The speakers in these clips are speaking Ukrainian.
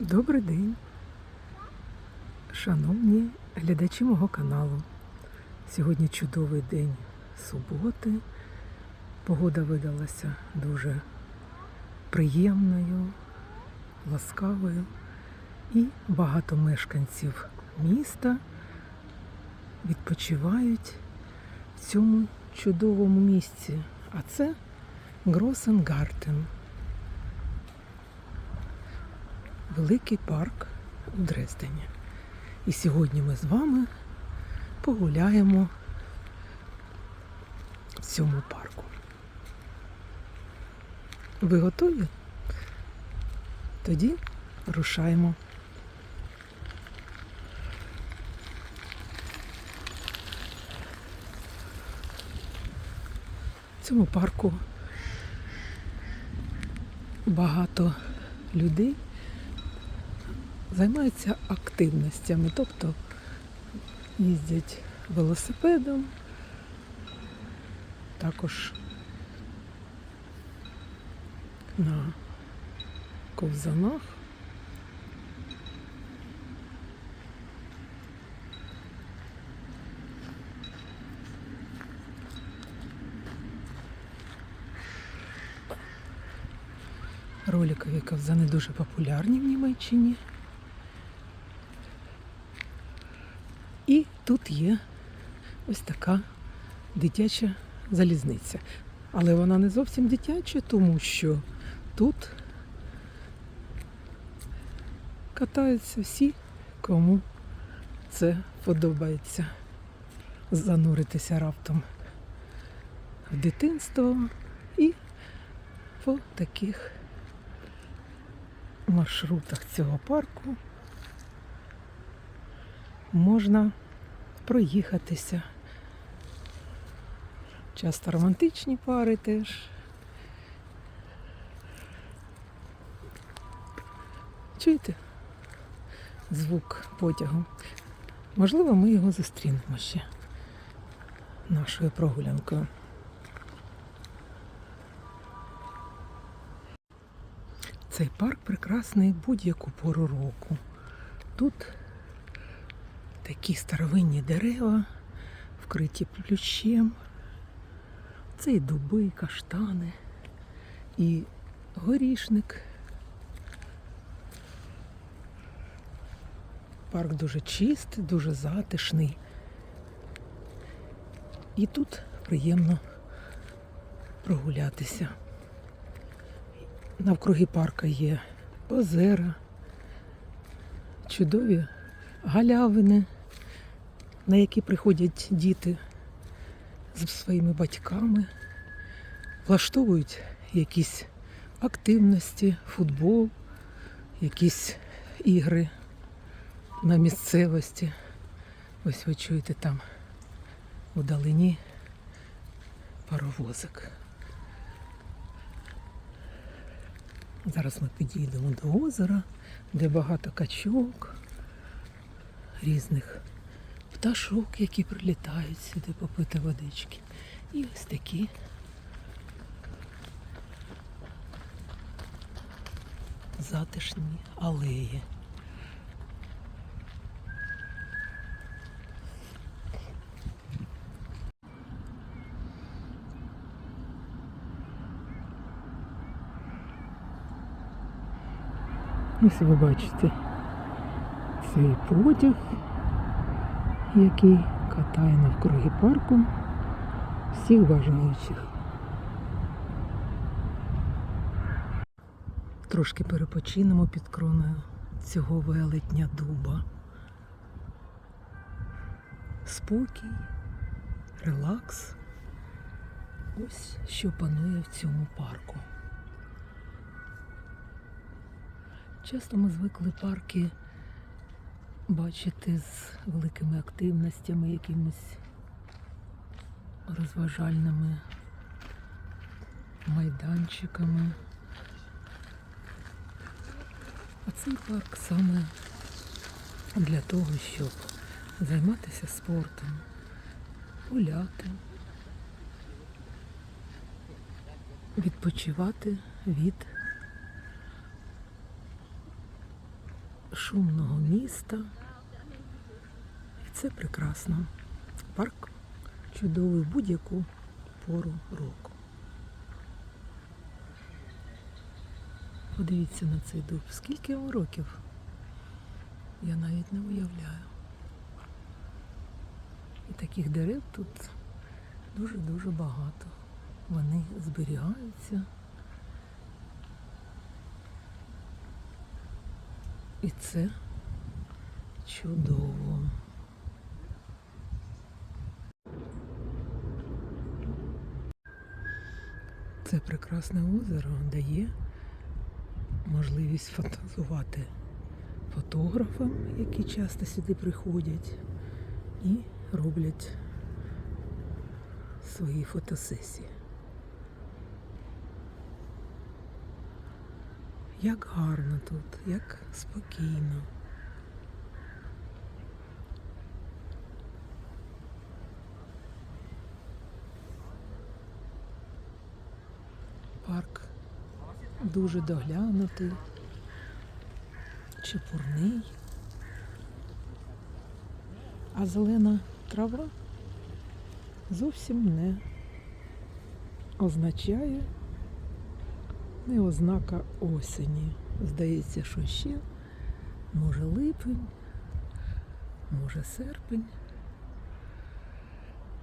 Добрий день, шановні глядачі мого каналу. Сьогодні чудовий день суботи. Погода видалася дуже приємною, ласкавою. І багато мешканців міста відпочивають в цьому чудовому місці. А це Гросенгартен. Великий парк у Дрездені. І сьогодні ми з вами погуляємо в цьому парку. Ви готові? Тоді рушаємо. В цьому парку багато людей займаються активностями, тобто їздять велосипедом, також на ковзанах. Роликові ковзани дуже популярні в Німеччині. І тут є ось така дитяча залізниця. Але вона не зовсім дитяча, тому що тут катаються всі, кому це подобається. Зануритися раптом в дитинство і по таких маршрутах цього парку можна проїхатися. Часто романтичні пари теж. Чуєте? Звук потягу. Можливо, ми його зустрінемо ще нашою прогулянкою. Цей парк прекрасний будь-яку пору року. Тут такі старовинні дерева, вкриті плющем. Це і дуби, і каштани, і горішник. Парк дуже чистий, дуже затишний. І тут приємно прогулятися. Навкруги парка є озера, чудові галявини, на які приходять діти з своїми батьками, влаштовують якісь активності, футбол, якісь ігри на місцевості. Ось ви чуєте там удалині паровозик. Зараз ми підійдемо до озера, де багато качок, різних пташок, які прилітають сюди попити водички. І ось такі затишні алеї. Ось ви бачите цей потяг, який катає навкруги парку всіх бажаючих. Трошки перепочинемо під кроною цього велетня дуба. Спокій, релакс. Ось що панує в цьому парку. Часто ми звикли парки бачити з великими активностями, якимись розважальними майданчиками. А цей парк саме для того, щоб займатися спортом, гуляти, відпочивати від шумного міста. І це прекрасно. Парк чудовий будь-яку пору року. Подивіться на цей дуб. Скільки йому років? Я навіть не уявляю. І таких дерев тут дуже-дуже багато. Вони зберігаються. І це чудово. Це прекрасне озеро дає можливість фантазувати фотографам, які часто сюди приходять і роблять свої фотосесії. Як гарно тут, як спокійно. Парк дуже доглянутий, чепурний, а зелена трава зовсім не означає не ознака осені. Здається, що ще може липень, може серпень,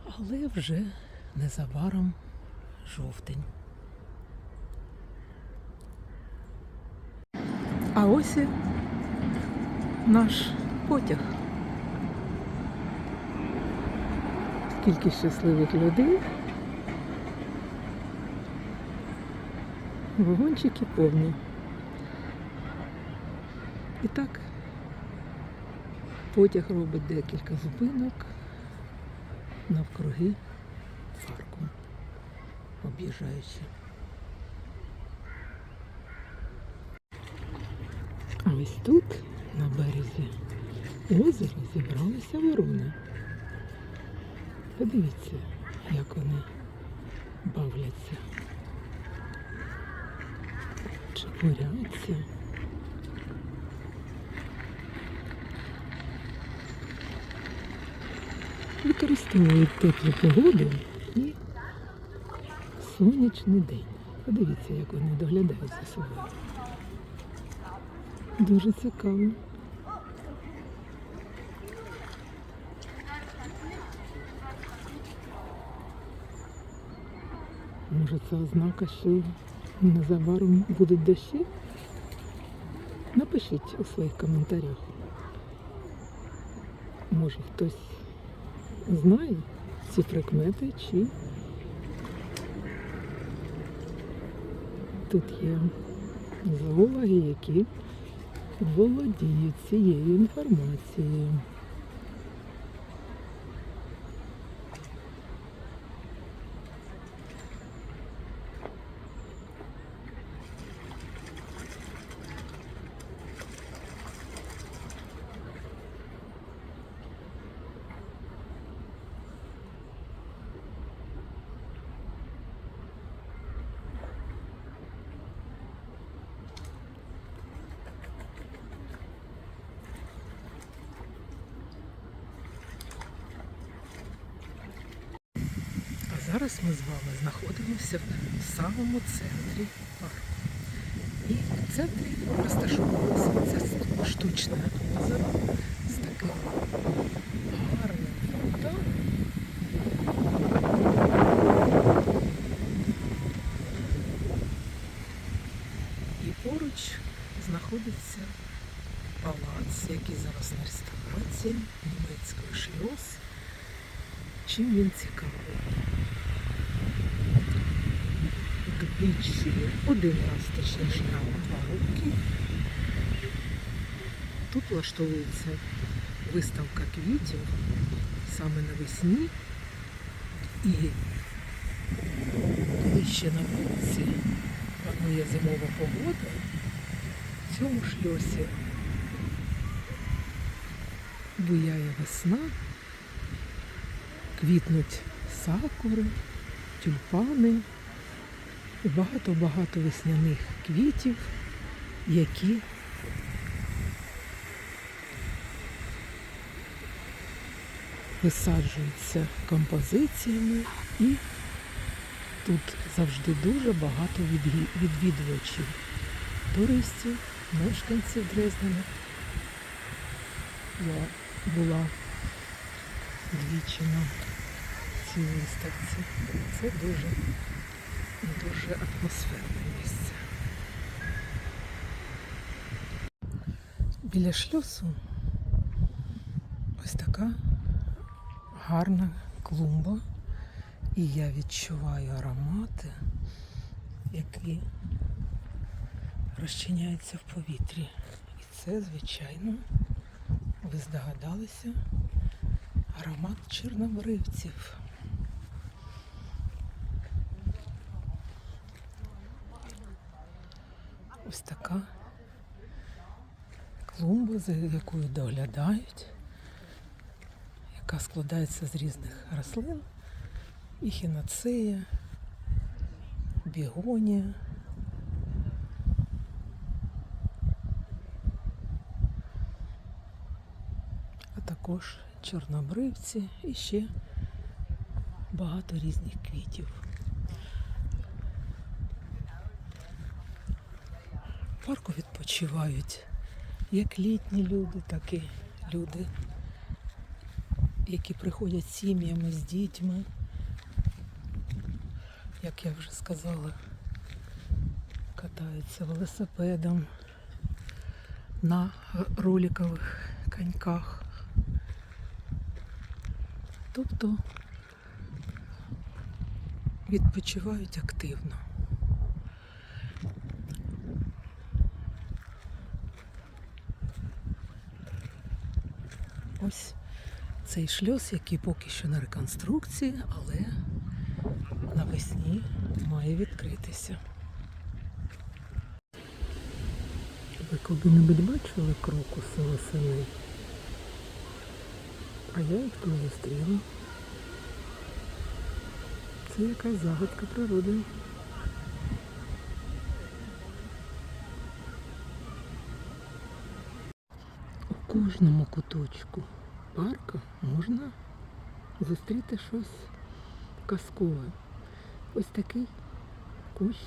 але вже незабаром жовтень. А ось і наш потяг. Скільки щасливих людей. Вагончики повні. І так, потяг робить декілька зупинок навкруги парку, об'їжджаючи. А ось тут, на березі озера, зібралися ворони. Подивіться, як вони бавляться. Чепуряться. Використовують теплу погоду і сонячний день. Подивіться, як вони доглядають за собою. Дуже цікаво. Може це ознака, що незабаром будуть дощі? Напишіть у своїх коментарях. Може хтось знає ці прикмети, чи тут є зоологи, які володіють цією інформацією. Зараз ми з вами знаходимося в самому центрі парку. І в центрі розташовувалося це штучне озеро з таким гарним фонтаном. І поруч знаходиться палац, який зараз на реставрації німецької шльоз. Чим він цікавий? Двічі, один раз точніше на два роки. Тут влаштовується виставка квітів саме навесні. І коли ще на вулиці панує зимова погода, в цьому шльосі буяє весна, квітнуть сакури, тюльпани і багато-багато весняних квітів, які висаджуються композиціями і тут завжди дуже багато відвідувачів, туристів, мешканців Дрездена. Я була двічі на цій виставці. Це дуже дуже атмосферне місце. Біля шлюсу ось така гарна клумба. І я відчуваю аромати, які розчиняються в повітрі. І це, звичайно, ви здогадалися, аромат чорнобривців. Ось така клумба, за якою доглядають, яка складається з різних рослин. І бігонія. А також чорнобривці і ще багато різних квітів. Парку відпочивають як літні люди, так і люди, які приходять з сім'ями, з дітьми як я вже сказала, катаються велосипедом на роликових коньках. Тобто відпочивають активно. Ось цей шльос, який поки що на реконструкції, але навесні має відкритися. Ви коли-небудь бачили крокуси восени? А я їх тут зустріла. Це якась загадка природи. У кожному куточку парка можна зустріти щось казкове. Ось такий кущ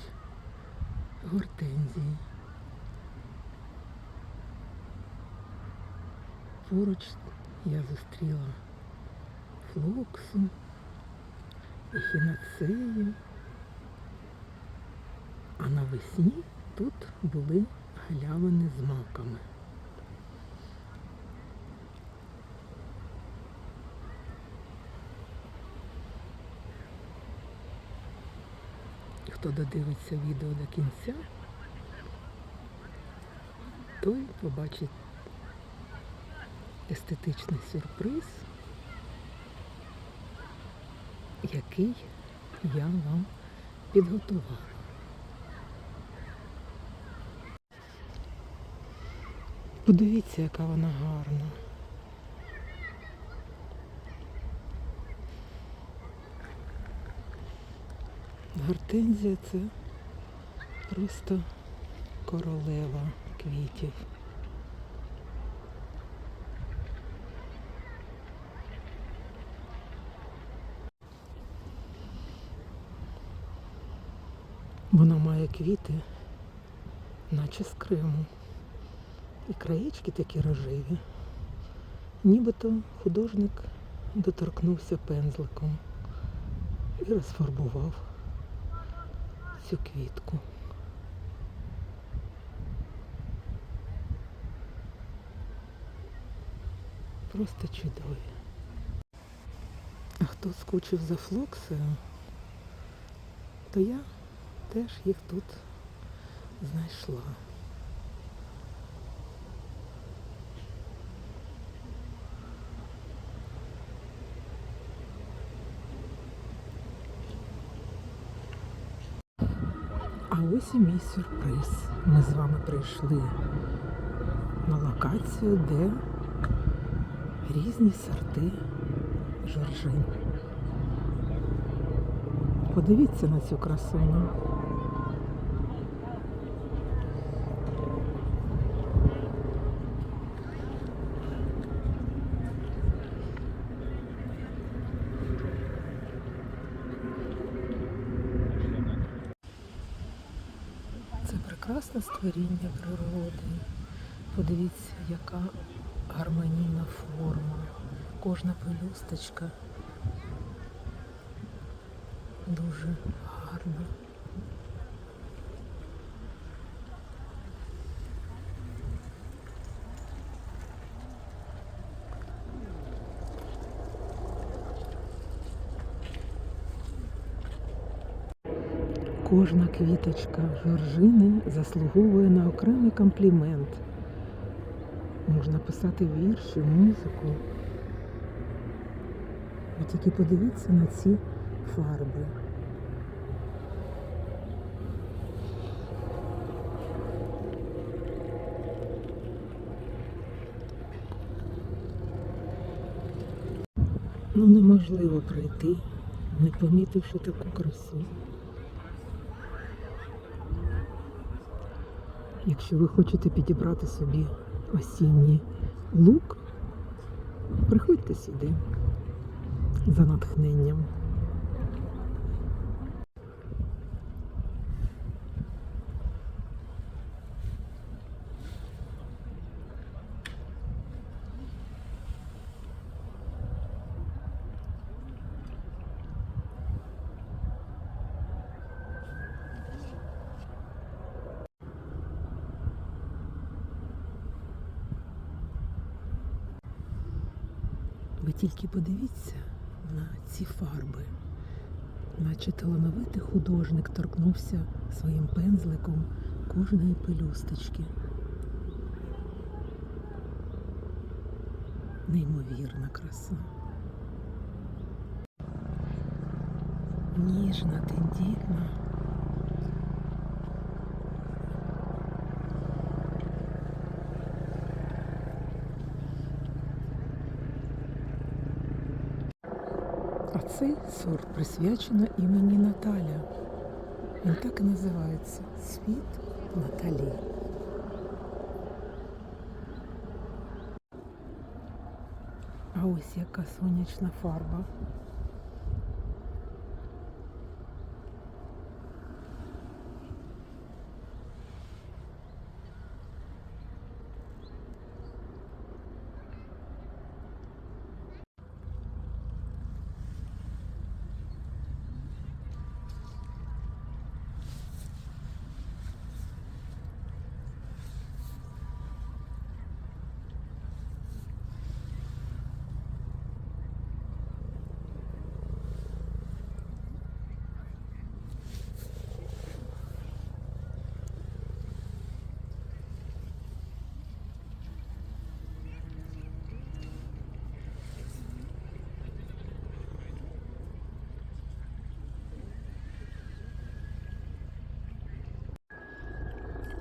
гортензії. Поруч я зустріла флоксу, ехінацею. А навесні тут були галявини з маками. Хто додивиться відео до кінця, той побачить естетичний сюрприз, який я вам підготувала. Подивіться, яка вона гарна. Гортензія це просто королева квітів. Вона має квіти, наче з Криму. І краєчки такі рожеві. Нібито художник доторкнувся пензликом і розфарбував цю квітку. Просто чудові. А хто скучив за флоксою, то я теж їх тут знайшла. А ось і мій сюрприз. Ми з вами прийшли на локацію, де різні сорти жоржин. Подивіться на цю красуню. Прекрасне створіння природи. Подивіться, яка гармонійна форма. Кожна пелюсточка дуже гарна. Кожна квіточка жоржини заслуговує на окремий комплімент. Можна писати вірші, музику. Ви тільки подивіться на ці фарби. Ну неможливо пройти, не помітивши таку красу. Якщо ви хочете підібрати собі осінній лук, приходьте сюди за натхненням. Ви тільки подивіться на ці фарби, наче талановитий художник торкнувся своїм пензликом кожної пелюсточки. Неймовірна краса. Ніжна, тендітна. цей сорт присвячено імені Наталя. Він так і називається Світ Наталі. А ось яка сонячна фарба.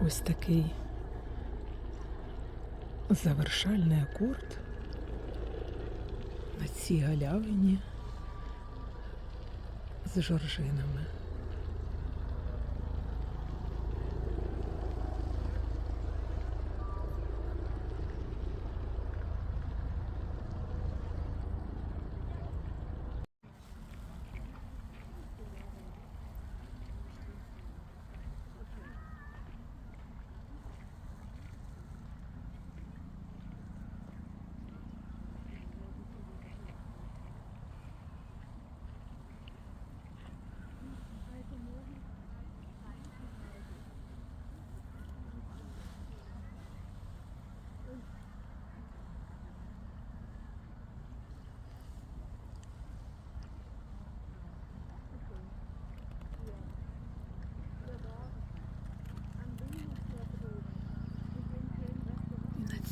Ось такий завершальний акорд на цій галявині з жоржинами.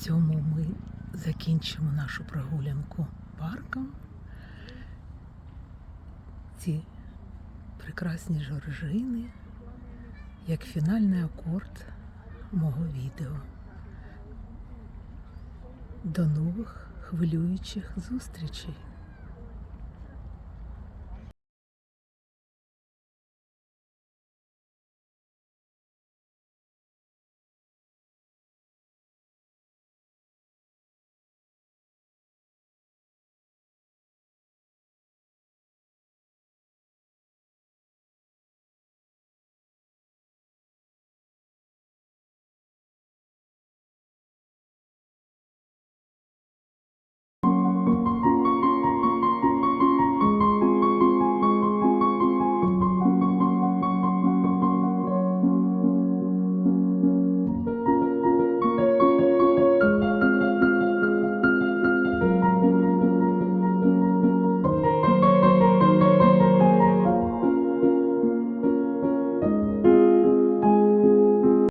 Цьому ми закінчимо нашу прогулянку парком. Ці прекрасні жоржини, як фінальний акорд мого відео. До нових хвилюючих зустрічей!